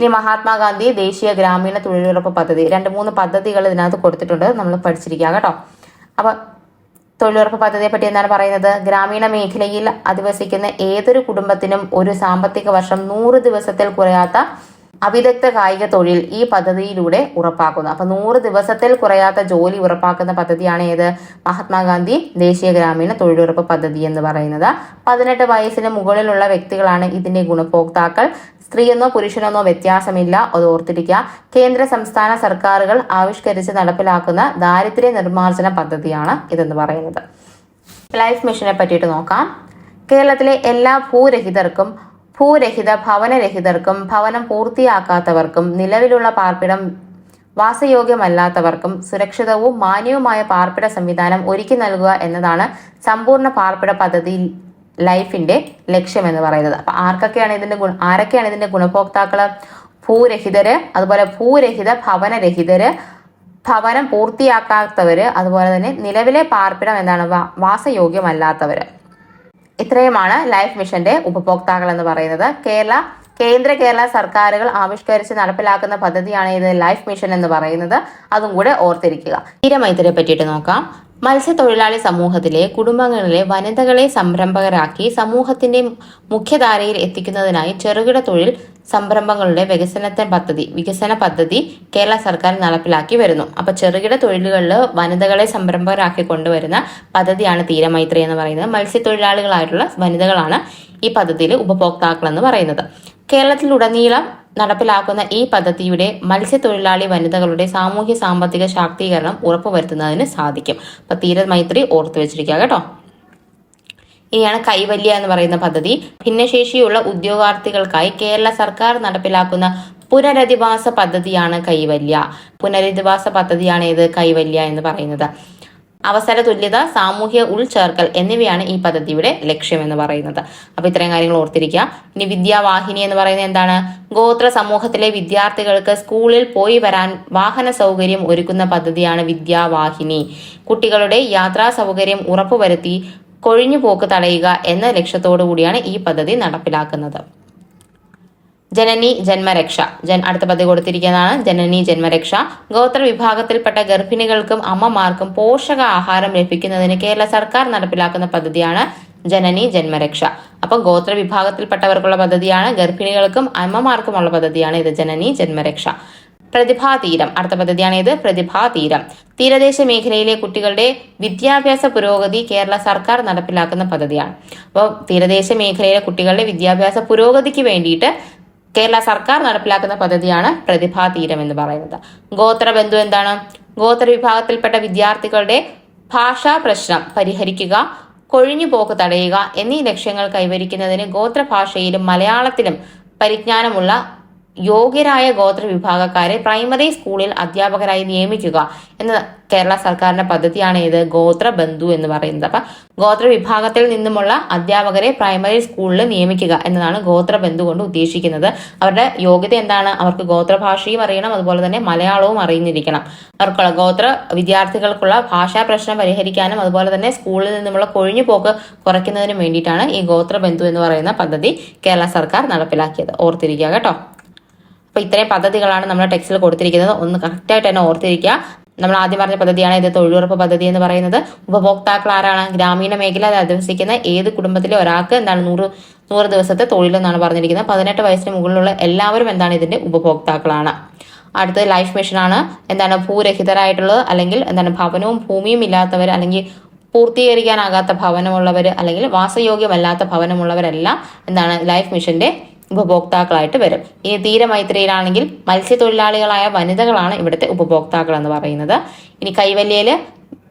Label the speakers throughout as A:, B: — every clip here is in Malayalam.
A: ഇനി മഹാത്മാഗാന്ധി ദേശീയ ഗ്രാമീണ തൊഴിലുറപ്പ് പദ്ധതി രണ്ട് മൂന്ന് പദ്ധതികൾ ഇതിനകത്ത് കൊടുത്തിട്ടുണ്ട്. നമ്മൾ പഠിച്ചിരിക്കുക കേട്ടോ. അപ്പൊ തൊഴിലുറപ്പ് പദ്ധതിയെ പറ്റി എന്താണ് പറയുന്നത്? ഗ്രാമീണ മേഖലയിൽ അധിവസിക്കുന്ന ഏതൊരു കുടുംബത്തിനും ഒരു സാമ്പത്തിക വർഷം നൂറ് ദിവസത്തിൽ കുറയാത്ത അവിദഗ്ധ കായിക തൊഴിൽ ഈ പദ്ധതിയിലൂടെ ഉറപ്പാക്കുന്നു. അപ്പൊ നൂറ് ദിവസത്തിൽ കുറയാത്ത ജോലി ഉറപ്പാക്കുന്ന പദ്ധതിയാണ് ഏത്? മഹാത്മാഗാന്ധി ദേശീയ ഗ്രാമീണ തൊഴിലുറപ്പ് പദ്ധതി എന്ന് പറയുന്നത്. പതിനെട്ട് വയസ്സിന് മുകളിലുള്ള വ്യക്തികളാണ് ഇതിന്റെ ഗുണഭോക്താക്കൾ. സ്ത്രീയെന്നോ പുരുഷനെന്നോ വ്യത്യാസമില്ല. അത് ഓർത്തിരിക്കുക. കേന്ദ്ര സംസ്ഥാന സർക്കാരുകൾ ആവിഷ്കരിച്ച് നടപ്പിലാക്കുന്ന ദാരിദ്ര്യ നിർമ്മാർജന പദ്ധതിയാണ് ഇതെന്ന് പറയുന്നത്. ലൈഫ് മിഷനെ പറ്റിയിട്ട് നോക്കാം. കേരളത്തിലെ എല്ലാ ഭൂരഹിതർക്കും ഭൂരഹിത ഭവനരഹിതർക്കും ഭവനം പൂർത്തിയാക്കാത്തവർക്കും നിലവിലുള്ള പാർപ്പിടം വാസയോഗ്യമല്ലാത്തവർക്കും സുരക്ഷിതവും മാന്യവുമായ പാർപ്പിട സംവിധാനം ഒരുക്കി നൽകുക എന്നതാണ് സമ്പൂർണ പാർപ്പിട പദ്ധതി ലൈഫിന്റെ ലക്ഷ്യം എന്ന് പറയുന്നത്. അപ്പൊ ആർക്കൊക്കെയാണ് ഇതിന്റെ ഗുണ ആരൊക്കെയാണ് ഇതിന്റെ ഗുണഭോക്താക്കൾ? ഭൂരഹിതര് അതുപോലെ ഭൂരഹിത ഭവനരഹിതര് ഭവനം പൂർത്തിയാക്കാത്തവര് അതുപോലെ തന്നെ നിലവിലെ പാർപ്പിടം എന്താണ്? വാസയോഗ്യമല്ലാത്തവര്. ഇത്രയുമാണ് ലൈഫ് മിഷന്റെ ഉപഭോക്താക്കൾ എന്ന് പറയുന്നത്. കേരള കേന്ദ്ര കേരള സർക്കാരുകൾ ആവിഷ്കരിച്ച് നടപ്പിലാക്കുന്ന പദ്ധതിയാണ് ഇത് ലൈഫ് മിഷൻ എന്ന് പറയുന്നത്. അതും കൂടെ ഓർത്തിരിക്കുക. തീരമൈത്രിയെ പറ്റിയിട്ട് നോക്കാം. മത്സ്യത്തൊഴിലാളി സമൂഹത്തിലെ കുടുംബങ്ങളിലെ വനിതകളെ സംരംഭകരാക്കി സമൂഹത്തിന്റെ മുഖ്യധാരയിൽ എത്തിക്കുന്നതിനായി ചെറുകിട തൊഴിൽ സംരംഭങ്ങളുടെ വികസനത്തെ പദ്ധതി വികസന പദ്ധതി കേരള സർക്കാർ നടപ്പിലാക്കി വരുന്നു. അപ്പൊ ചെറുകിട തൊഴിലുകളിൽ വനിതകളെ സംരംഭകരാക്കി കൊണ്ടുവരുന്ന പദ്ധതിയാണ് തീരമൈത്രി എന്ന് പറയുന്നത്. മത്സ്യത്തൊഴിലാളികളായിട്ടുള്ള വനിതകളാണ് ഈ പദ്ധതിയിൽ ഉപഭോക്താക്കൾ എന്ന് പറയുന്നത്. കേരളത്തിലുടനീളം നടപ്പിലാക്കുന്ന ഈ പദ്ധതിയുടെ മത്സ്യത്തൊഴിലാളി വനിതകളുടെ സാമൂഹ്യ സാമ്പത്തിക ശാക്തീകരണം ഉറപ്പുവരുത്തുന്നതിന് സാധിക്കും. അപ്പൊ തീരമൈത്രി ഓർത്തു വെച്ചിരിക്കുക കേട്ടോ. ഇനിയാണ് കൈവല്യ എന്ന് പറയുന്ന പദ്ധതി. ഭിന്നശേഷിയുള്ള ഉദ്യോഗാർത്ഥികൾക്കായി കേരള സർക്കാർ നടപ്പിലാക്കുന്ന പുനരധിവാസ പദ്ധതിയാണ് കൈവല്യ. പുനരധിവാസ പദ്ധതിയാണ് ഏത്? കൈവല്യ എന്ന് പറയുന്നത്. അവസര തുല്യത സാമൂഹ്യ ഉൾചേർക്കൽ എന്നിവയാണ് ഈ പദ്ധതിയുടെ ലക്ഷ്യം എന്ന് പറയുന്നത്. അപ്പൊ ഇത്രയും കാര്യങ്ങൾ ഓർത്തിരിക്കുക. ഇനി വിദ്യാവാഹിനി എന്ന് പറയുന്നത് എന്താണ്? ഗോത്ര സമൂഹത്തിലെ വിദ്യാർത്ഥികൾക്ക് സ്കൂളിൽ പോയി വരാൻ വാഹന സൗകര്യം ഒരുക്കുന്ന പദ്ധതിയാണ് വിദ്യാവാഹിനി. കുട്ടികളുടെ യാത്രാ സൗകര്യം ഉറപ്പുവരുത്തി കൊഴിഞ്ഞുപോക്ക് തടയുക എന്ന ലക്ഷ്യത്തോടു കൂടിയാണ് ഈ പദ്ധതി നടപ്പിലാക്കുന്നത്. ജനനി ജന്മരക്ഷ. ജൻ അടുത്ത പദ്ധതി കൊടുത്തിരിക്കുന്നതാണ് ജനനി ജന്മരക്ഷ. ഗോത്ര വിഭാഗത്തിൽപ്പെട്ട ഗർഭിണികൾക്കും അമ്മമാർക്കും പോഷക ആഹാരം ലഭിക്കുന്നതിന് കേരള സർക്കാർ നടപ്പിലാക്കുന്ന പദ്ധതിയാണ് ജനനി ജന്മരക്ഷ. അപ്പൊ ഗോത്ര വിഭാഗത്തിൽപ്പെട്ടവർക്കുള്ള പദ്ധതിയാണ് ഗർഭിണികൾക്കും അമ്മമാർക്കുമുള്ള പദ്ധതിയാണ് ഇത് ജനനി ജന്മരക്ഷ. പ്രതിഭാതീരം അടുത്ത പദ്ധതിയാണ് ഇത് പ്രതിഭാതീരം തീരദേശ മേഖലയിലെ കുട്ടികളുടെ വിദ്യാഭ്യാസ പുരോഗതി കേരള സർക്കാർ നടപ്പിലാക്കുന്ന പദ്ധതിയാണ്. അപ്പോൾ തീരദേശ മേഖലയിലെ കുട്ടികളുടെ വിദ്യാഭ്യാസ പുരോഗതിക്ക് വേണ്ടിയിട്ട് കേരള സർക്കാർ നടപ്പിലാക്കുന്ന പദ്ധതിയാണ് പ്രതിഭാതീരം എന്ന് പറയുന്നത്. ഗോത്രബന്ധു എന്താണ്? ഗോത്ര വിഭാഗത്തിൽപ്പെട്ട വിദ്യാർത്ഥികളുടെ ഭാഷാ പ്രശ്നം പരിഹരിക്കുക കൊഴിഞ്ഞുപോക്ക് തടയുക എന്നീ ലക്ഷ്യങ്ങൾ കൈവരിക്കുന്നതിന് ഗോത്രഭാഷയിലും മലയാളത്തിലും പരിജ്ഞാനമുള്ള യോഗ്യരായ ഗോത്ര വിഭാഗക്കാരെ പ്രൈമറി സ്കൂളിൽ അധ്യാപകരായി നിയമിക്കുക എന്ന കേരള സർക്കാരിന്റെ പദ്ധതിയാണ് ഇത് ഗോത്ര ബന്ധു എന്ന് പറയുന്നത്. അപ്പൊ ഗോത്ര വിഭാഗത്തിൽ നിന്നുമുള്ള അധ്യാപകരെ പ്രൈമറി സ്കൂളിൽ നിയമിക്കുക എന്നതാണ് ഗോത്ര ബന്ധു കൊണ്ട് ഉദ്ദേശിക്കുന്നത്. അവരുടെ യോഗ്യത എന്താണ്? അവർക്ക് ഗോത്രഭാഷയും അറിയണം അതുപോലെ തന്നെ മലയാളവും അറിഞ്ഞിരിക്കണം. അവർക്കുള്ള ഗോത്ര വിദ്യാർത്ഥികൾക്കുള്ള ഭാഷാ പ്രശ്നം പരിഹരിക്കാനും അതുപോലെ തന്നെ സ്കൂളിൽ നിന്നുമുള്ള കൊഴിഞ്ഞുപോക്ക് കുറയ്ക്കുന്നതിനും വേണ്ടിയിട്ടാണ് ഈ ഗോത്ര ബന്ധു എന്ന് പറയുന്ന പദ്ധതി കേരള സർക്കാർ നടപ്പിലാക്കിയത്. ഓർത്തിരിക്കുക കേട്ടോ. അപ്പൊ ഇത്രയും പദ്ധതികളാണ് നമ്മുടെ ടെക്സ്റ്റിൽ കൊടുത്തിരിക്കുന്നത്. ഒന്ന് കറക്റ്റായിട്ട് തന്നെ ഓർത്തിരിക്കുക. നമ്മൾ ആദ്യം പറഞ്ഞ പദ്ധതിയാണ് ഇത് തൊഴിലുറപ്പ് പദ്ധതി എന്ന് പറയുന്നത്. ഉപഭോക്താക്കൾ ആരാണ്? ഗ്രാമീണ മേഖല അധിവസിക്കുന്ന ഏത് കുടുംബത്തിലെ ഒരാൾക്ക് എന്താണ് നൂറ് നൂറ് ദിവസത്തെ തൊഴിൽ തൊഴിലെന്നാണ് പറഞ്ഞിരിക്കുന്നത്. പതിനെട്ട് വയസ്സിന് മുകളിലുള്ള എല്ലാവരും എന്താണ് ഇതിന്റെ ഉപഭോക്താക്കളാണ്. അടുത്തത് ലൈഫ് മിഷനാണ് എന്താണ് ഭൂരഹിതരായിട്ടുള്ളത് അല്ലെങ്കിൽ എന്താണ് ഭവനവും ഭൂമിയും ഇല്ലാത്തവർ അല്ലെങ്കിൽ പൂർത്തീകരിക്കാനാകാത്ത ഭവനമുള്ളവർ അല്ലെങ്കിൽ വാസയോഗ്യമല്ലാത്ത ഭവനമുള്ളവരെല്ലാം എന്താണ് ലൈഫ് മിഷന്റെ ഉപഭോക്താക്കളായിട്ട് വരും. ഇനി തീരമൈത്രിയിലാണെങ്കിൽ മത്സ്യത്തൊഴിലാളികളായ വനിതകളാണ് ഇവിടുത്തെ ഉപഭോക്താക്കൾ എന്ന് പറയുന്നത്. ഇനി കൈവല്യയിൽ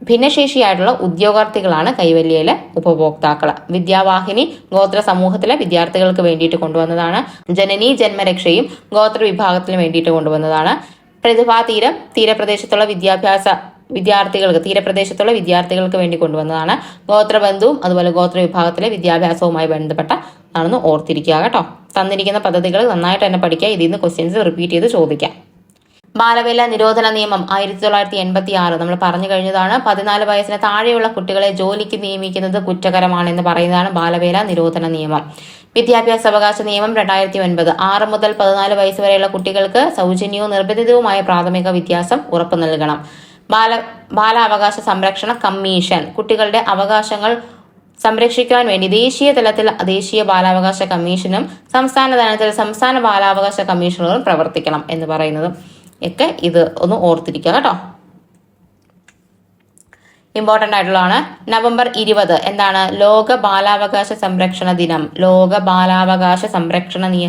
A: ഭിന്നശേഷിയായിട്ടുള്ള ഉദ്യോഗാർത്ഥികളാണ് കൈവല്യയിലെ ഉപഭോക്താക്കൾ വിദ്യാവാഹിനി ഗോത്ര സമൂഹത്തിലെ വിദ്യാർത്ഥികൾക്ക് വേണ്ടിയിട്ട് കൊണ്ടുവന്നതാണ്. ജനനി ജന്മരക്ഷയും ഗോത്ര വിഭാഗത്തിന് വേണ്ടിയിട്ട് കൊണ്ടുവന്നതാണ്. പ്രതിഭാതീരം തീരപ്രദേശത്തുള്ള വിദ്യാഭ്യാസ വിദ്യാർത്ഥികൾക്ക് തീരപ്രദേശത്തുള്ള വിദ്യാർത്ഥികൾക്ക് വേണ്ടി കൊണ്ടുവന്നതാണ്. ഗോത്രബന്ധുവും അതുപോലെ ഗോത്ര വിഭാഗത്തിലെ വിദ്യാഭ്യാസവുമായി ബന്ധപ്പെട്ട ആണെന്ന് ഓർത്തിരിക്കുക കേട്ടോ. തന്നിരിക്കുന്ന പദ്ധതികൾ നന്നായിട്ട് തന്നെ പഠിക്കുക. ഇതിൽ നിന്ന് ക്വസ്റ്റ്യൻസ് റിപ്പീറ്റ് ചെയ്ത് ചോദിക്കാം. ബാലവേല നിരോധന നിയമം ആയിരത്തി തൊള്ളായിരത്തി എൺപത്തി ആറ് നമ്മൾ പറഞ്ഞു കഴിഞ്ഞതാണ് പതിനാല് വയസ്സിന് താഴെയുള്ള കുട്ടികളെ ജോലിക്ക് നിയമിക്കുന്നത് കുറ്റകരമാണെന്ന് പറയുന്നതാണ് ബാലവേല നിരോധന നിയമം. വിദ്യാഭ്യാസ അവകാശ നിയമം രണ്ടായിരത്തി ഒൻപത് ആറ് മുതൽ പതിനാല് വയസ്സ് വരെയുള്ള കുട്ടികൾക്ക് സൗജന്യവും നിർബന്ധിതവുമായ പ്രാഥമിക വിദ്യാസം ഉറപ്പു നൽകണം. ബാല ബാലാവകാശ സംരക്ഷണ കമ്മീഷൻ. കുട്ടികളുടെ അവകാശങ്ങൾ സംരക്ഷിക്കാൻ വേണ്ടി ദേശീയ തലത്തിൽ ദേശീയ ബാലാവകാശ കമ്മീഷനും സംസ്ഥാന തലത്തിൽ സംസ്ഥാന ബാലാവകാശ കമ്മീഷനുകളും പ്രവർത്തിക്കണം എന്ന് പറയുന്നത് ഒക്കെ ഇത് ഒന്ന് ഓർത്തിരിക്കുക കേട്ടോ. ഇമ്പോർട്ടന്റ് ആയിട്ടുള്ളതാണ്. നവംബർ ഇരുപത് എന്താണ്? ലോക ബാലാവകാശ സംരക്ഷണ ദിനം. ലോക ബാലാവകാശ സംരക്ഷണ നിയ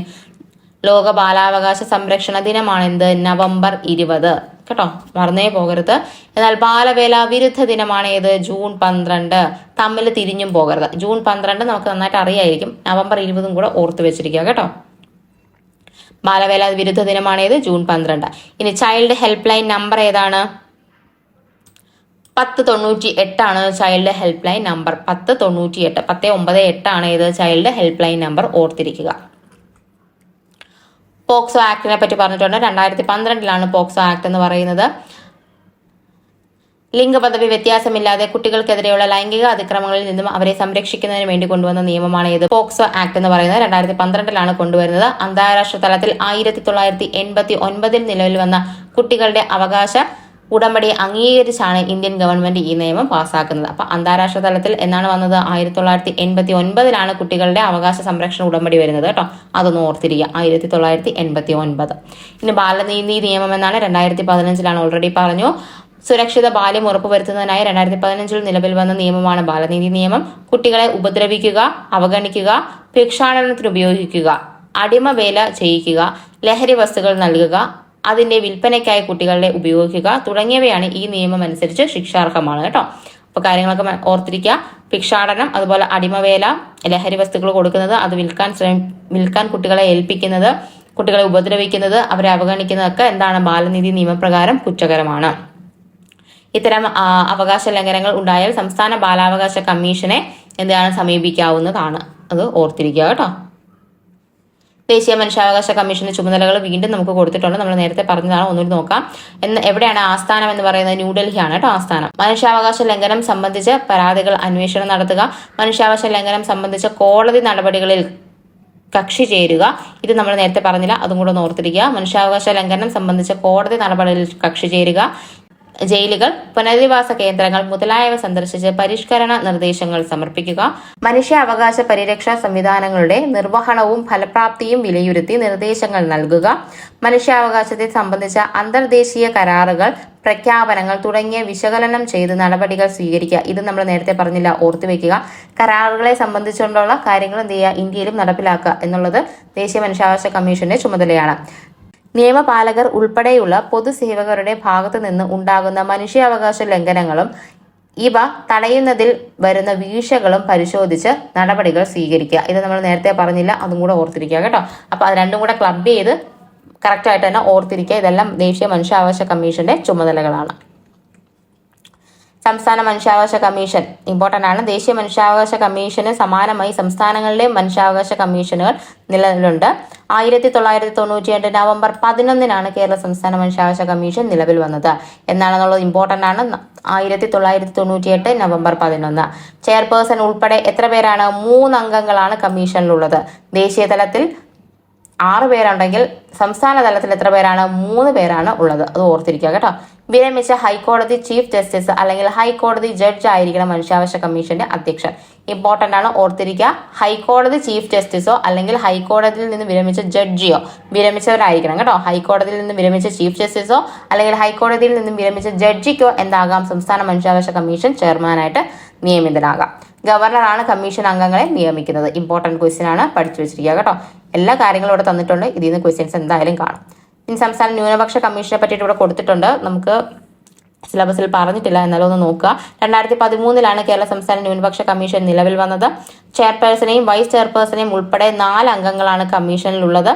A: ലോക ബാലാവകാശ സംരക്ഷണ ദിനമാണ് എന്ത് നവംബർ ഇരുപത്. കേട്ടോ മറന്നേ പോകരുത്. എന്നാൽ ബാലവേല വിരുദ്ധ ദിനമാണ് ഏത്? ജൂൺ പന്ത്രണ്ട്. തമ്മിൽ തിരിഞ്ഞും പോകരുത്. ജൂൺ പന്ത്രണ്ട് നമുക്ക് നന്നായിട്ട് അറിയായിരിക്കും. നവംബർ ഇരുപതും കൂടെ ഓർത്ത് വെച്ചിരിക്കുക കേട്ടോ. ബാലവേല വിരുദ്ധ ദിനമാണേത് ഏത്? ജൂൺ പന്ത്രണ്ട്. ഇനി ചൈൽഡ് ഹെൽപ്പ് ലൈൻ നമ്പർ ഏതാണ്? പത്ത് തൊണ്ണൂറ്റി എട്ടാണ് ചൈൽഡ് ഹെൽപ്പ് ലൈൻ നമ്പർ പത്ത് തൊണ്ണൂറ്റി എട്ട് പത്ത് ഒമ്പത് എട്ടാണ് ഇത് ചൈൽഡ് ഹെൽപ്പ് ലൈൻ നമ്പർ ഓർത്തിരിക്കുക. പോക്സോ ആക്ടിനെ പറ്റി പറഞ്ഞിട്ടുണ്ട്. രണ്ടായിരത്തി പന്ത്രണ്ടിലാണ് പോക്സോ ആക്ട് എന്ന് പറയുന്നത്. ലിംഗപദവി വ്യത്യാസമില്ലാതെ കുട്ടികൾക്കെതിരെയുള്ള ലൈംഗിക അതിക്രമങ്ങളിൽ നിന്നും അവരെ സംരക്ഷിക്കുന്നതിന് വേണ്ടി കൊണ്ടുവന്ന നിയമമാണ് ഇത്. പോക്സോ ആക്ട് എന്ന് പറയുന്നത് രണ്ടായിരത്തി പന്ത്രണ്ടിലാണ് കൊണ്ടുവരുന്നത്. അന്താരാഷ്ട്ര തലത്തിൽ ആയിരത്തി തൊള്ളായിരത്തി എൺപത്തി ഒൻപതിൽ നിലവിൽ വന്ന കുട്ടികളുടെ അവകാശ ഉടമ്പടി അംഗീകരിച്ചാണ് ഇന്ത്യൻ ഗവൺമെന്റ് ഈ നിയമം പാസ്സാക്കുന്നത്. അപ്പൊ അന്താരാഷ്ട്ര തലത്തിൽ എന്നാണ് വന്നത്? ആയിരത്തി തൊള്ളായിരത്തി എൺപത്തി ഒൻപതിലാണ് കുട്ടികളുടെ അവകാശ സംരക്ഷണ ഉടമ്പടി വരുന്നത് കേട്ടോ. അതൊന്ന് ഓർത്തിരിക്കുക ആയിരത്തി തൊള്ളായിരത്തി എൺപത്തി ഒൻപത് ഇനി ബാലനീതി നിയമം എന്നാണ് രണ്ടായിരത്തി പതിനഞ്ചിലാണ് ഓൾറെഡി പറഞ്ഞു. സുരക്ഷിത ബാല്യം ഉറപ്പുവരുത്തുന്നതിനായി രണ്ടായിരത്തി പതിനഞ്ചിൽ നിലവിൽ വന്ന നിയമമാണ് ബാലനീതി നിയമം. കുട്ടികളെ ഉപദ്രവിക്കുക അവഗണിക്കുക ഭിക്ഷാടനത്തിന് ഉപയോഗിക്കുക അടിമവേല ചെയ്യിക്കുക ലഹരി വസ്തുക്കൾ നൽകുക അതിന്റെ വിൽപ്പനയ്ക്കായി കുട്ടികളെ ഉപയോഗിക്കുക തുടങ്ങിയവയാണ് ഈ നിയമം അനുസരിച്ച് ശിക്ഷാർഹമാണ് കേട്ടോ. അപ്പൊ കാര്യങ്ങളൊക്കെ ഓർത്തിരിക്കുക. ഭിക്ഷാടനം അതുപോലെ അടിമവേല ലഹരി വസ്തുക്കൾ കൊടുക്കുന്നത് അത് വിൽക്കാൻ ശ്രമി വിൽക്കാൻ കുട്ടികളെ ഏൽപ്പിക്കുന്നത് കുട്ടികളെ ഉപദ്രവിക്കുന്നത് അവരെ അവഗണിക്കുന്നതൊക്കെ എന്താണ് ബാലനീതി നിയമപ്രകാരം കുറ്റകരമാണ്. ഇത്തരം അവകാശ ലംഘനങ്ങൾ ഉണ്ടായാൽ സംസ്ഥാന ബാലാവകാശ കമ്മീഷനെ എന്താണ് സമീപിക്കാവുന്നതാണ്. അത് ഓർത്തിരിക്കുക കേട്ടോ. ദേശീയ മനുഷ്യാവകാശ കമ്മീഷന്റെ ചുമതലകൾ വീണ്ടും നമുക്ക് കൊടുത്തിട്ടുണ്ട്. നമ്മൾ നേരത്തെ പറഞ്ഞതാണ് ഒന്നുകൂടി നോക്കാം. എന്ന് എവിടെയാണ് ആസ്ഥാനം എന്ന് പറയുന്നത്? ന്യൂഡൽഹിയാണ് കേട്ടോ ആസ്ഥാനം. മനുഷ്യാവകാശ ലംഘനം സംബന്ധിച്ച് പരാതികൾ അന്വേഷണം നടത്തുക. മനുഷ്യാവകാശ ലംഘനം സംബന്ധിച്ച കോടതി നടപടികളിൽ കക്ഷി ചേരുക. ഇത് നമ്മൾ നേരത്തെ പറഞ്ഞില്ല. അതും കൂടെ ഓർത്തിരിക്കുക. മനുഷ്യാവകാശ ലംഘനം സംബന്ധിച്ച കോടതി നടപടികളിൽ കക്ഷി ചേരുക. ജയിലുകൾ പുനരധിവാസ കേന്ദ്രങ്ങൾ മുതലായവ സന്ദർശിച്ച് പരിഷ്കരണ നിർദ്ദേശങ്ങൾ സമർപ്പിക്കുക. മനുഷ്യാവകാശ പരിരക്ഷാ സംവിധാനങ്ങളുടെ നിർവഹണവും ഫലപ്രാപ്തിയും വിലയിരുത്തി നിർദ്ദേശങ്ങൾ നൽകുക. മനുഷ്യാവകാശത്തെ സംബന്ധിച്ച അന്തർദേശീയ കരാറുകൾ പ്രഖ്യാപനങ്ങൾ തുടങ്ങിയ വിശകലനം ചെയ്ത് നടപടികൾ സ്വീകരിക്കുക. ഇത് നമ്മൾ നേരത്തെ പറഞ്ഞില്ല ഓർത്തുവെക്കുക കരാറുകളെ സംബന്ധിച്ചുകൊണ്ടുള്ള കാര്യങ്ങൾ എന്ത് ചെയ്യുക? ഇന്ത്യയിലും നടപ്പിലാക്കുക എന്നുള്ളത് ദേശീയ മനുഷ്യാവകാശ കമ്മീഷന്റെ ചുമതലയാണ്. നിയമപാലകർ ഉൾപ്പെടെയുള്ള പൊതുസേവകരുടെ ഭാഗത്തുനിന്ന് ഉണ്ടാകുന്ന മനുഷ്യാവകാശ ലംഘനങ്ങളും ഇവ തടയുന്നതിൽ വരുന്ന വീഴ്ചകളും പരിശോധിച്ച് നടപടികൾ സ്വീകരിക്കുക. ഇത് നമ്മൾ നേരത്തെ പറഞ്ഞില്ല അതും കൂടെ ഓർത്തിരിക്കുക കേട്ടോ. അപ്പോൾ അത് രണ്ടും കൂടെ ക്ലബ് ചെയ്ത് കറക്റ്റായിട്ട് തന്നെ ഓർത്തിരിക്കുക. ഇതെല്ലാം ദേശീയ മനുഷ്യാവകാശ കമ്മീഷന്റെ ചുമതലകളാണ്. സംസ്ഥാന മനുഷ്യാവകാശ കമ്മീഷൻ. ഇമ്പോർട്ടന്റ് ആണ്. ദേശീയ മനുഷ്യാവകാശ കമ്മീഷന് സമാനമായി സംസ്ഥാനങ്ങളിലെ മനുഷ്യാവകാശ കമ്മീഷനുകൾ നിലവിലുണ്ട്. ആയിരത്തി തൊള്ളായിരത്തി തൊണ്ണൂറ്റി രണ്ട് നവംബർ പതിനൊന്നിനാണ് കേരള സംസ്ഥാന മനുഷ്യാവകാശ കമ്മീഷൻ നിലവിൽ വന്നത്. എന്നാണെന്നുള്ളത് ഇമ്പോർട്ടന്റ് ആണ്. ആയിരത്തി തൊള്ളായിരത്തി തൊണ്ണൂറ്റി എട്ട് നവംബർ പതിനൊന്ന്. ചെയർപേഴ്സൺ ഉൾപ്പെടെ എത്ര പേരാണ്? മൂന്നംഗങ്ങളാണ് കമ്മീഷനിലുള്ളത്. ദേശീയ തലത്തിൽ ആറ് പേരുണ്ടെങ്കിൽ സംസ്ഥാന തലത്തിൽ എത്ര പേരാണ്? മൂന്ന് പേരാണ് ഉള്ളത്. അത് ഓർത്തിരിക്കുക കേട്ടോ. വിരമിച്ച ഹൈക്കോടതി ചീഫ് ജസ്റ്റിസ് അല്ലെങ്കിൽ ഹൈക്കോടതി ജഡ്ജ് ആയിരിക്കണം മനുഷ്യാവകാശ കമ്മീഷന്റെ അധ്യക്ഷൻ. ഇമ്പോർട്ടന്റ് ആണ് ഓർത്തിരിക്കുക. ഹൈക്കോടതി ചീഫ് ജസ്റ്റിസോ അല്ലെങ്കിൽ ഹൈക്കോടതിയിൽ നിന്ന് വിരമിച്ച ജഡ്ജിയോ വിരമിച്ചവരായിരിക്കണം കേട്ടോ. ഹൈക്കോടതിയിൽ നിന്ന് വിരമിച്ച ചീഫ് ജസ്റ്റിസോ അല്ലെങ്കിൽ ഹൈക്കോടതിയിൽ നിന്ന് വിരമിച്ച ജഡ്ജിക്കോ എന്താകാം? സംസ്ഥാന മനുഷ്യാവകാശ കമ്മീഷൻ ചെയർമാനായിട്ട് നിയമിതനാകാം. ഗവർണറാണ് കമ്മീഷൻ അംഗങ്ങളെ നിയമിക്കുന്നത്. ഇമ്പോർട്ടന്റ് ക്വസ്റ്റ്യൻ ആണ് പഠിച്ചു വെച്ചിരിക്കുക കേട്ടോ. എല്ലാ കാര്യങ്ങളും ഇവിടെ തന്നിട്ടുണ്ട്. ഇതിൽ നിന്ന് ക്വസ്റ്റ്യൻസ് എന്തായാലും കാണും. ഇനി സംസ്ഥാന ന്യൂനപക്ഷ കമ്മീഷനെ പറ്റിയിട്ട് ഇവിടെ കൊടുത്തിട്ടുണ്ട്. നമുക്ക് സിലബസിൽ പറഞ്ഞിട്ടില്ല. എന്നാലും ഒന്ന് നോക്കുക. രണ്ടായിരത്തി പതിമൂന്നിലാണ് കേരള സംസ്ഥാന ന്യൂനപക്ഷ കമ്മീഷൻ നിലവിൽ വന്നത്. ചെയർപേഴ്സണെയും വൈസ് ചെയർപേഴ്സണെയും ഉൾപ്പെടെ നാല് അംഗങ്ങളാണ് കമ്മീഷനിലുള്ളത്.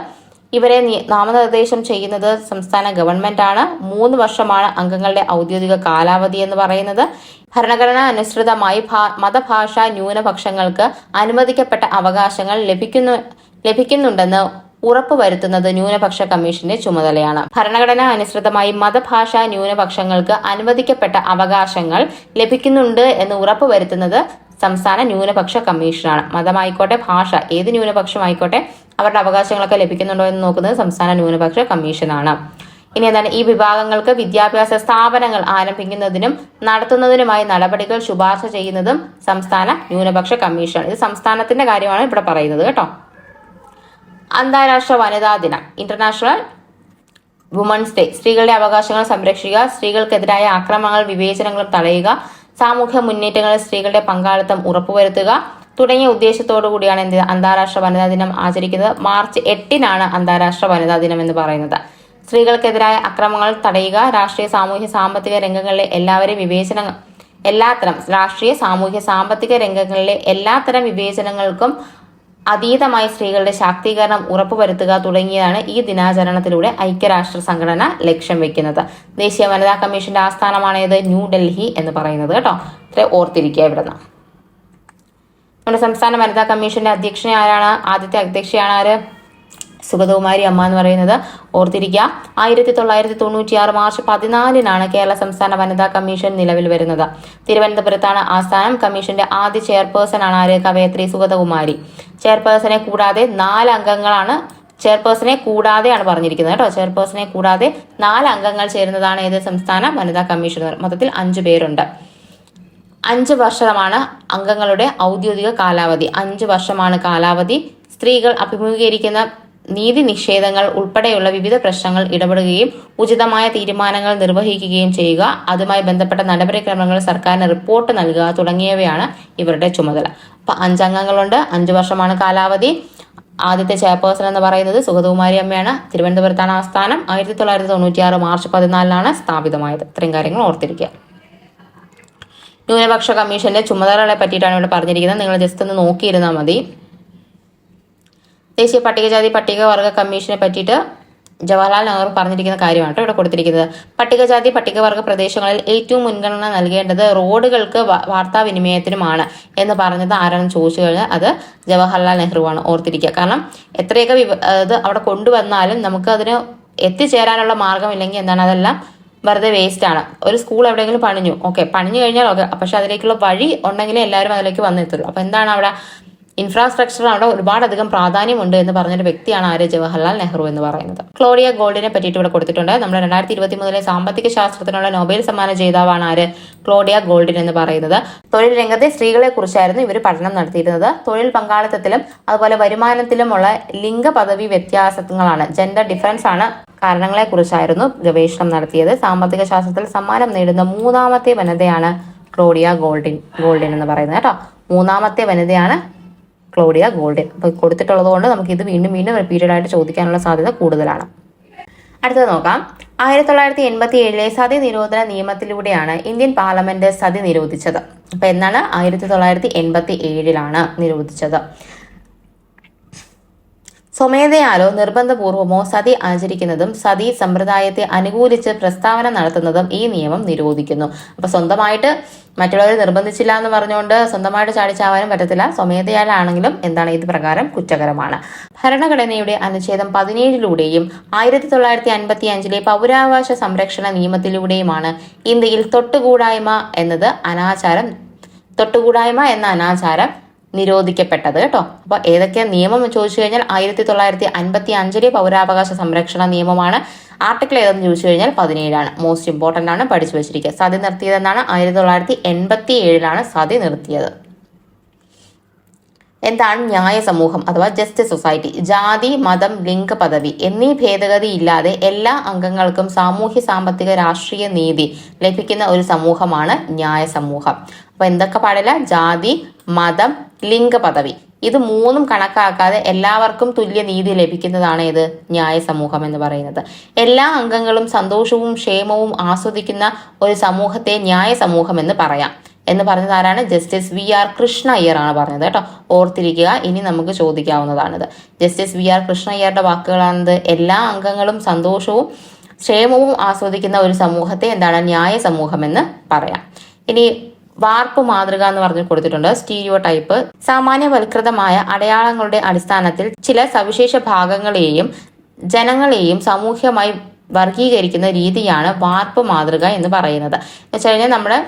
A: ഇവരെ നാമനിർദ്ദേശം ചെയ്യുന്നത് സംസ്ഥാന ഗവൺമെന്റാണ്. മൂന്ന് വർഷമാണ് അംഗങ്ങളുടെ ഔദ്യോഗിക കാലാവധി എന്ന് പറയുന്നത്. ഭരണഘടന അനുസൃതമായി മതഭാഷ ന്യൂനപക്ഷങ്ങൾക്ക് അനുവദിക്കപ്പെട്ട അവകാശങ്ങൾ ലഭിക്കുന്നു ലഭിക്കുന്നുണ്ടെന്ന് ഉറപ്പുവരുത്തുന്നത് ന്യൂനപക്ഷ കമ്മീഷന്റെ ചുമതലയാണ്. ഭരണഘടന അനുസൃതമായി മതഭാഷ ന്യൂനപക്ഷങ്ങൾക്ക് അനുവദിക്കപ്പെട്ട അവകാശങ്ങൾ ലഭിക്കുന്നുണ്ട് എന്ന് ഉറപ്പുവരുത്തുന്നത് സംസ്ഥാന ന്യൂനപക്ഷ കമ്മീഷനാണ്. മതമായിക്കോട്ടെ ഭാഷ ഏത് ന്യൂനപക്ഷമായിക്കോട്ടെ അവരുടെ അവകാശങ്ങളൊക്കെ ലഭിക്കുന്നുണ്ടോ എന്ന് നോക്കുന്നത് സംസ്ഥാന ന്യൂനപക്ഷ കമ്മീഷനാണ്. ഇനി എന്താണ്? ഈ വിഭാഗങ്ങൾക്ക് വിദ്യാഭ്യാസ സ്ഥാപനങ്ങൾ ആരംഭിക്കുന്നതിനും നടത്തുന്നതിനുമായി നടപടികൾ ശുപാർശ ചെയ്യുന്നതും സംസ്ഥാന ന്യൂനപക്ഷ കമ്മീഷൻ ഇത് സംസ്ഥാനത്തിന്റെ കാര്യമാണ് ഇവിടെ പറയുന്നത് കേട്ടോ. അന്താരാഷ്ട്ര വനിതാ ദിനം. International women's day. സ്ത്രീകളുടെ അവകാശങ്ങൾ സംരക്ഷിക്കുക സ്ത്രീകൾക്കെതിരായ ആക്രമണങ്ങൾ വിവേചനങ്ങളും തടയുക സാമൂഹ്യ മുന്നേറ്റങ്ങളിൽ സ്ത്രീകളുടെ പങ്കാളിത്തം ഉറപ്പുവരുത്തുക തുടങ്ങിയ ഉദ്ദേശത്തോടു കൂടിയാണ് എന്ത് അന്താരാഷ്ട്ര വനിതാ ദിനം ആചരിക്കുന്നത്. മാർച്ച് എട്ടിനാണ് അന്താരാഷ്ട്ര വനിതാ ദിനം എന്ന് പറയുന്നത്. സ്ത്രീകൾക്കെതിരായ അക്രമങ്ങൾ തടയുക രാഷ്ട്രീയ സാമൂഹ്യ സാമ്പത്തിക രംഗങ്ങളിലെ എല്ലാവരെയും വിവേചന എല്ലാത്തരം രാഷ്ട്രീയ സാമൂഹ്യ സാമ്പത്തിക രംഗങ്ങളിലെ എല്ലാത്തരം വിവേചനങ്ങൾക്കും അതീതമായി സ്ത്രീകളുടെ ശാക്തീകരണം ഉറപ്പുവരുത്തുക തുടങ്ങിയതാണ് ഈ ദിനാചരണത്തിലൂടെ ഐക്യരാഷ്ട്ര സംഘടന ലക്ഷ്യം വെക്കുന്നത്. ദേശീയ വനിതാ കമ്മീഷന്റെ ആസ്ഥാനമാണേത് ന്യൂഡൽഹി എന്ന് പറയുന്നത് കേട്ടോ. ഇത്ര ഓർത്തിരിക്കുക ഇവിടുന്ന്. നമ്മുടെ സംസ്ഥാന വനിതാ കമ്മീഷന്റെ അധ്യക്ഷനെ ആരാണ്? ആദ്യത്തെ അധ്യക്ഷയാണ് ആര് സുഗതകുമാരി അമ്മ എന്ന് പറയുന്നത് ഓർത്തിരിക്കുക. ആയിരത്തി തൊള്ളായിരത്തി തൊണ്ണൂറ്റി ആറ് മാർച്ച് പതിനാലിനാണ് കേരള സംസ്ഥാന വനിതാ കമ്മീഷൻ നിലവിൽ വരുന്നത്. തിരുവനന്തപുരത്താണ് ആസ്ഥാനം കമ്മീഷന്റെ ആദ്യ ചെയർപേഴ്സൺ ആണ് ആര്? കവയത്രി സുഗതകുമാരി. ചെയർപേഴ്സണെ കൂടാതെ നാല് അംഗങ്ങളാണ് ചെയർപേഴ്സണെ കൂടാതെയാണ് പറഞ്ഞിരിക്കുന്നത് കേട്ടോ. ചെയർപേഴ്സണെ കൂടാതെ നാല് അംഗങ്ങൾ ചേരുന്നതാണ് ഏത് സംസ്ഥാന വനിതാ കമ്മീഷണർ. മൊത്തത്തിൽ അഞ്ചു പേരുണ്ട്. അഞ്ച് വർഷമാണ് അംഗങ്ങളുടെ ഔദ്യോഗിക കാലാവധി. അഞ്ച് വർഷമാണ് കാലാവധി. സ്ത്രീകൾ അഭിമുഖീകരിക്കുന്ന നീതി നിഷേധങ്ങൾ ഉൾപ്പെടെയുള്ള വിവിധ പ്രശ്നങ്ങൾ ഇടപെടുകയും ഉചിതമായ തീരുമാനങ്ങൾ നിർവഹിക്കുകയും ചെയ്യുക. അതുമായി ബന്ധപ്പെട്ട നടപടിക്രമങ്ങൾ സർക്കാരിന് റിപ്പോർട്ട് നൽകുക തുടങ്ങിയവയാണ് ഇവരുടെ ചുമതല. അപ്പൊ അഞ്ചംഗങ്ങളുണ്ട്. അഞ്ചു വർഷമാണ് കാലാവധി. ആദ്യത്തെ ചെയർപേഴ്സൺ എന്ന് പറയുന്നത് സുഗതകുമാരി അമ്മയാണ്. തിരുവനന്തപുരത്താണ് ആസ്ഥാനം. ആയിരത്തി തൊള്ളായിരത്തി തൊണ്ണൂറ്റി ആറ് മാർച്ച് പതിനാലിനാണ് സ്ഥാപിതമായത്. ഇത്രയും കാര്യങ്ങൾ ഓർത്തിരിക്കുക. ന്യൂനപക്ഷ കമ്മീഷന്റെ ചുമതലകളെ പറ്റിയിട്ടാണ് ഇവിടെ പറഞ്ഞിരിക്കുന്നത്. നിങ്ങൾ ജസ്റ്റ് ഒന്ന് നോക്കിയിരുന്നാൽ മതി. ദേശീയ പട്ടികജാതി പട്ടികവർഗ കമ്മീഷനെ പറ്റിയിട്ട് ജവഹർലാൽ നെഹ്റു പറഞ്ഞിരിക്കുന്ന കാര്യമാണ് ഇവിടെ കൊടുത്തിരിക്കുന്നത്. പട്ടികജാതി പട്ടികവർഗ പ്രദേശങ്ങളിൽ ഏറ്റവും മുൻഗണന നൽകേണ്ടത് റോഡുകൾക്ക് വാർത്താവിനിമയത്തിനുമാണ് എന്ന് പറഞ്ഞത് ആരാണെന്ന് ചോദിച്ചു കഴിഞ്ഞാൽ അത് ജവഹർലാൽ നെഹ്റുവാണ്. ഓർത്തിരിക്കുക. കാരണം എത്രയൊക്കെ ഇത് അവിടെ കൊണ്ടുവന്നാലും നമുക്ക് അതിന് എത്തിച്ചേരാനുള്ള മാർഗമില്ലെങ്കിൽ എന്താണ്? അതെല്ലാം വെറുതെ വേസ്റ്റ് ആണ്. ഒരു സ്കൂൾ എവിടെയെങ്കിലും പണിഞ്ഞു. ഓക്കെ പണിഞ്ഞു കഴിഞ്ഞാൽ ഓക്കെ പക്ഷെ അതിലേക്കുള്ള വഴി ഉണ്ടെങ്കിലേ എല്ലാവരും അതിലേക്ക് വന്നെത്തുള്ളൂ. അപ്പൊ എന്താണ് അവിടെ ഇൻഫ്രാസ്ട്രക്ചർ അവിടെ ഒരുപാടധികം പ്രാധാന്യമുണ്ട് എന്ന് പറഞ്ഞൊരു വ്യക്തിയാണ് ആര്യ ജവഹർലാൽ നെഹ്റു എന്ന് പറയുന്നത്. ക്ലോഡിയ ഗോൾഡിനെ പറ്റിയിട്ട് ഇവിടെ കൊടുത്തിട്ടുണ്ട്. നമ്മൾ രണ്ടായിരത്തി ഇരുപത്തി മൂന്നിലെ സാമ്പത്തിക ശാസ്ത്രത്തിനുള്ള നൊബേൽ സമ്മാന ജേതാവാണ് ആര് ക്ലോഡിയ ഗോൾഡിൻ എന്ന് പറയുന്നത്. തൊഴിൽ രംഗത്തെ സ്ത്രീകളെ കുറിച്ചായിരുന്നു ഇവർ പഠനം നടത്തിയിരുന്നത്. തൊഴിൽ പങ്കാളിത്തത്തിലും അതുപോലെ വരുമാനത്തിലുമുള്ള ലിംഗ പദവി വ്യത്യാസങ്ങളാണ് ജെൻഡർ ഡിഫറൻസ് ആണ് കാരണങ്ങളെ കുറിച്ചായിരുന്നു ഗവേഷണം നടത്തിയത്. സാമ്പത്തിക ശാസ്ത്രത്തിൽ സമ്മാനം നേടുന്ന മൂന്നാമത്തെ വനിതയാണ് ക്ലോഡിയ ഗോൾഡിൻ ഗോൾഡിൻ എന്ന് പറയുന്നത് കേട്ടോ. മൂന്നാമത്തെ വനിതയാണ് ക്ലോഡിയ ഗോൾഡിൻ അപ്പോൾ കൊടുത്തിട്ടുള്ളത് കൊണ്ട് നമുക്ക് ഇത് വീണ്ടും വീണ്ടും റിപ്പീറ്റഡ് ആയിട്ട് ചോദിക്കാനുള്ള സാധ്യത കൂടുതലാണ്. അടുത്തത് നോക്കാം. ആയിരത്തി തൊള്ളായിരത്തി എൺപത്തി ഏഴിലെ സതി നിരോധന നിയമത്തിലൂടെയാണ് ഇന്ത്യൻ പാർലമെന്റ് സതി നിരോധിച്ചത്. അപ്പൊ എന്നാണ് ആയിരത്തി തൊള്ളായിരത്തി എൺപത്തി ഏഴിലാണ് നിരോധിച്ചത്. സ്വമേധയാലോ നിർബന്ധപൂർവമോ സതി ആചരിക്കുന്നതും സതി സമ്പ്രദായത്തെ അനുകൂലിച്ച് പ്രസ്താവന നടത്തുന്നതും ഈ നിയമം നിരോധിക്കുന്നു. അപ്പൊ സ്വന്തമായിട്ട് മറ്റുള്ളവർ നിർബന്ധിച്ചില്ല എന്ന് പറഞ്ഞുകൊണ്ട് സ്വന്തമായിട്ട് ചാടിച്ചാവാനും പറ്റത്തില്ല. സ്വമേധയാലാണെങ്കിലും എന്താണ് ഇത് പ്രകാരം കുറ്റകരമാണ്. ഭരണഘടനയുടെ അനുച്ഛേദം പതിനേഴിലൂടെയും ആയിരത്തി തൊള്ളായിരത്തി അൻപത്തി അഞ്ചിലെ പൗരാവകാശ സംരക്ഷണ നിയമത്തിലൂടെയുമാണ് ഇന്ത്യയിൽ തൊട്ടുകൂടായ്മ എന്നത് അനാചാരം തൊട്ടുകൂടായ്മ എന്ന അനാചാരം നിരോധിക്കപ്പെട്ടത് കേട്ടോ. അപ്പോൾ ഏതൊക്കെ നിയമം ചോദിച്ചു കഴിഞ്ഞാൽ ആയിരത്തി തൊള്ളായിരത്തി അൻപത്തി അഞ്ചിലെ പൗരാവകാശ സംരക്ഷണ നിയമമാണ്. ആർട്ടിക്കിൾ ഏതെന്ന് ചോദിച്ചു കഴിഞ്ഞാൽ പതിനേഴാണ്. മോസ്റ്റ് ഇമ്പോർട്ടന്റ് ആണ് പഠിച്ചു വെച്ചിരിക്കുക. സതി നിർത്തിയതെന്നാണ് ആയിരത്തി തൊള്ളായിരത്തി എൺപത്തി ഏഴിലാണ് സതി നിർത്തിയത്. എന്താണ് ന്യായ സമൂഹം അഥവാ ജസ്റ്റിസ് സൊസൈറ്റി ജാതി മതം ലിംഗ പദവി എന്നീ ഭേദഗതി ഇല്ലാതെ എല്ലാ അംഗങ്ങൾക്കും സാമൂഹ്യ സാമ്പത്തിക രാഷ്ട്രീയ നീതി ലഭിക്കുന്ന ഒരു സമൂഹമാണ് ന്യായ സമൂഹം. അപ്പൊ എന്തൊക്കെ പാടില്ല? ജാതി മതം ലിംഗ പദവി. ഇത് മൂന്നും കണക്കാക്കാതെ എല്ലാവർക്കും തുല്യ നീതി ലഭിക്കുന്നതാണ് ഇത് ന്യായ സമൂഹം എന്ന് പറയുന്നത്. എല്ലാ അംഗങ്ങളും സന്തോഷവും ക്ഷേമവും ആസ്വദിക്കുന്ന ഒരു സമൂഹത്തെ ന്യായ സമൂഹം എന്ന് പറയാം. എന്ന് പറഞ്ഞത് ആരാണ്? Justice V R Krishna Iyer ആണ് പറഞ്ഞത് കേട്ടോ. ഓർത്തിരിക്കുക ഇനി നമുക്ക് ചോദിക്കാവുന്നതാണിത്. ജസ്റ്റിസ് വി ആർ കൃഷ്ണ അയ്യറുടെ വാക്കുകളാണിത്. എല്ലാ അംഗങ്ങളും സന്തോഷവും ക്ഷേമവും ആസ്വദിക്കുന്ന ഒരു സമൂഹത്തെ എന്താണ്? ന്യായ സമൂഹം എന്ന് പറയാം. ഇനി വാർപ്പ് മാതൃക എന്ന് പറഞ്ഞു കൊടുത്തിട്ടുണ്ട്. സ്റ്റീരിയോ ടൈപ്പ് സാമാന്യവൽകൃതമായ അടയാളങ്ങളുടെ അടിസ്ഥാനത്തിൽ ചില സവിശേഷ ഭാഗങ്ങളെയും ജനങ്ങളെയും സാമൂഹ്യമായി വർഗീകരിക്കുന്ന രീതിയാണ് വാർപ്പ് മാതൃക എന്ന് പറയുന്നത്. എന്ന് വെച്ച് നമ്മുടെ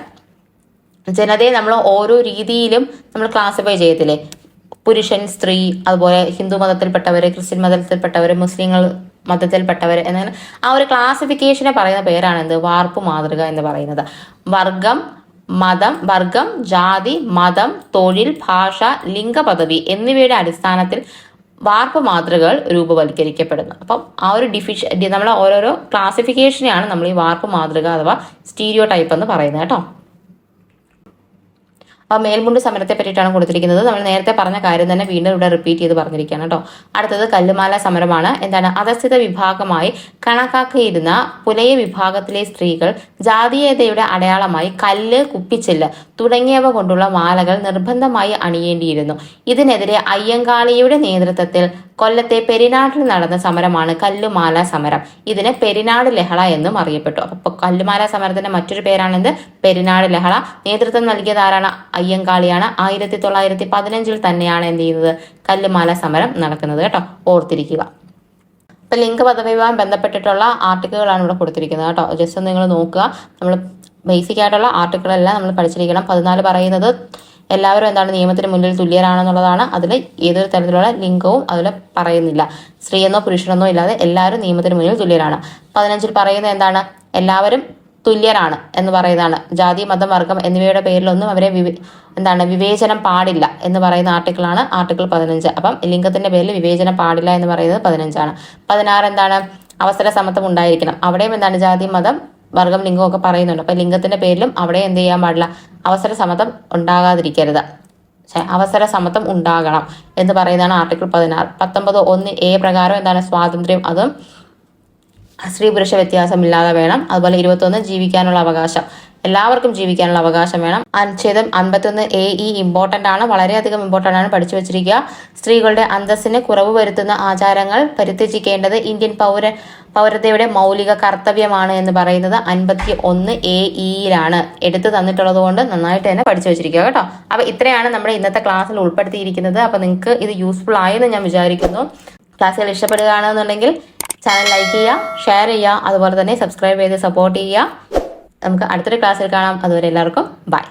A: ജനതയെ നമ്മൾ ഓരോ രീതിയിലും നമ്മൾ ക്ലാസിഫൈ ചെയ്യത്തില്ലേ? പുരുഷൻ സ്ത്രീ അതുപോലെ ഹിന്ദു മതത്തിൽപ്പെട്ടവർ ക്രിസ്ത്യൻ മതത്തിൽപ്പെട്ടവർ മുസ്ലിങ്ങൾ മതത്തിൽപ്പെട്ടവർ എന്നാൽ ആ ഒരു ക്ലാസിഫിക്കേഷനെ പറയുന്ന പേരാണ് എന്ത് വാർപ്പ് മാതൃക എന്ന് പറയുന്നത്. വർഗം മതം വർഗം ജാതി മതം തൊഴിൽ ഭാഷ ലിംഗപദവി എന്നിവയുടെ അടിസ്ഥാനത്തിൽ വാർപ്പ് മാതൃകകൾ രൂപവൽക്കരിക്കപ്പെടുന്നു. അപ്പം ആ ഒരു ഡിഫിഷ നമ്മളെ ഓരോരോ ക്ലാസിഫിക്കേഷനെയാണ് നമ്മൾ ഈ വാർപ്പ് മാതൃക അഥവാ സ്റ്റീരിയോ ടൈപ്പ് എന്ന് പറയുന്നത് കേട്ടോ. അപ്പോൾ മേൽമുണ്ട് സമരത്തെ പറ്റിയിട്ടാണ് കൊടുത്തിരിക്കുന്നത്. നമ്മൾ നേരത്തെ പറഞ്ഞ കാര്യം തന്നെ വീണ്ടും ഇവിടെ റിപ്പീറ്റ് ചെയ്ത് പറഞ്ഞിരിക്കുകയാണ് കേട്ടോ. അടുത്തത് കല്ലുമാല സമരമാണ്. എന്താണ്? അധസ്ഥിത വിഭാഗമായി കണക്കാക്കിയിരുന്ന പുലയ വിഭാഗത്തിലെ സ്ത്രീകൾ ജാതീയതയുടെ അടയാളമായി കല്ല് കുപ്പിച്ചില്ല് തുടങ്ങിയവ കൊണ്ടുള്ള മാലകൾ നിർബന്ധമായി അണിയേണ്ടിയിരുന്നു. ഇതിനെതിരെ അയ്യങ്കാളിയുടെ നേതൃത്വത്തിൽ കൊല്ലത്തെ പെരിനാട്ടിൽ നടന്ന സമരമാണ് കല്ലുമാല സമരം. ഇതിന് പെരിനാട് ലഹള എന്നും അറിയപ്പെട്ടു. അപ്പൊ കല്ലുമാല സമരത്തിന്റെ മറ്റൊരു പേരാണെന്ത്? പെരിനാട് ലഹള. നേതൃത്വം നൽകിയത് ആരാണ്? അയ്യങ്കാളിയാണ്. ആയിരത്തി തൊള്ളായിരത്തി പതിനഞ്ചിൽ തന്നെയാണ് എന്ത് ചെയ്യുന്നത് കല്ലുമാല സമരം നടക്കുന്നത് കേട്ടോ. ഓർത്തിരിക്കുക. ഇപ്പൊ ലിംഗ പദവിയുമായി ബന്ധപ്പെട്ടിട്ടുള്ള ആർട്ടിക്കിളുകളാണ് ഇവിടെ കൊടുത്തിരിക്കുന്നത് കേട്ടോ. ജസ്റ്റ് നിങ്ങൾ നോക്കുക. നമ്മൾ ബേസിക് ആയിട്ടുള്ള ആർട്ടിക്കിളെല്ലാം നമ്മൾ പഠിച്ചിരിക്കണം. പതിനാല് പറയുന്നത് എല്ലാവരും എന്താണ് നിയമത്തിന് മുന്നിൽ തുല്യരാണെന്നുള്ളതാണ്. അതിൽ ഏതൊരു തരത്തിലുള്ള ലിംഗവും അതിൽ പറയുന്നില്ല. സ്ത്രീയെന്നോ പുരുഷനെന്നോ ഇല്ലാതെ എല്ലാവരും നിയമത്തിന് മുന്നിൽ തുല്യരാണ്. പതിനഞ്ചിൽ പറയുന്നത് എന്താണ്? എല്ലാവരും തുല്യരാണ് എന്ന് പറയുന്നതാണ്. ജാതി മതം വർഗം എന്നിവയുടെ പേരിലൊന്നും അവരെ വിവേ എന്താണ് വിവേചനം പാടില്ല എന്ന് പറയുന്ന ആർട്ടിക്കിളാണ് ആർട്ടിക്കിൾ പതിനഞ്ച്. അപ്പം ലിംഗത്തിന്റെ പേരിൽ വിവേചനം പാടില്ല എന്ന് പറയുന്നത് പതിനഞ്ചാണ്. പതിനാറ് എന്താണ്? അവസര സമത്വം ഉണ്ടായിരിക്കണം. അവിടെയും എന്താണ്? ജാതി മതം വർഗം ലിംഗം ഒക്കെ പറയുന്നുണ്ട്. അപ്പൊ ലിംഗത്തിന്റെ പേരിലും അവിടെ എന്ത് ചെയ്യാൻ പാടില്ല? അവസര സമത്വം ഉണ്ടാകാതിരിക്കരുത്. അവസര സമത്വം ഉണ്ടാകണം എന്ന് പറയുന്നതാണ് ആർട്ടിക്കിൾ പതിനാറ്. പത്തൊമ്പത് ഒന്ന് എ പ്രകാരം എന്താണ്? സ്വാതന്ത്ര്യം അതും സ്ത്രീ പുരുഷ വ്യത്യാസമില്ലാതെ വേണം. അതുപോലെ ഇരുപത്തൊന്ന് ജീവിക്കാനുള്ള അവകാശം. എല്ലാവർക്കും ജീവിക്കാനുള്ള അവകാശം വേണം. അനുച്ഛേദം അൻപത്തൊന്ന് എ ഇ ഇമ്പോർട്ടന്റ് ആണ്. വളരെയധികം ഇമ്പോർട്ടന്റ് ആണ് പഠിച്ചു വെച്ചിരിക്കുക. സ്ത്രീകളുടെ അന്തസ്സിന് കുറവ് വരുത്തുന്ന ആചാരങ്ങൾ പരിത്യജിക്കേണ്ടത് ഇന്ത്യൻ പൗര പൗരതയുടെ മൗലിക കർത്തവ്യമാണ് എന്ന് പറയുന്നത് അൻപത്തി ഒന്ന് എ ഇയിലാണ് എടുത്തു തന്നിട്ടുള്ളത് കൊണ്ട് നന്നായിട്ട് തന്നെ പഠിച്ചു വെച്ചിരിക്കുക കേട്ടോ. അപ്പൊ ഇത്രയാണ് നമ്മുടെ ഇന്നത്തെ ക്ലാസ്സിൽ ഉൾപ്പെടുത്തിയിരിക്കുന്നത്. അപ്പൊ നിങ്ങൾക്ക് ഇത് യൂസ്ഫുൾ ആയെന്ന് ഞാൻ വിചാരിക്കുന്നു. ക്ലാസ്സുകൾ ഇഷ്ടപ്പെടുകയാണെന്നുണ്ടെങ്കിൽ ചാനൽ ലൈക്ക് ചെയ്യുക ഷെയർ ചെയ്യുക അതുപോലെ തന്നെ സബ്സ്ക്രൈബ് ചെയ്ത് സപ്പോർട്ട് ചെയ്യുക. നമുക്ക് അടുത്തൊരു ക്ലാസ്സിൽ കാണാം. അതുവരെ എല്ലാവർക്കും ബൈ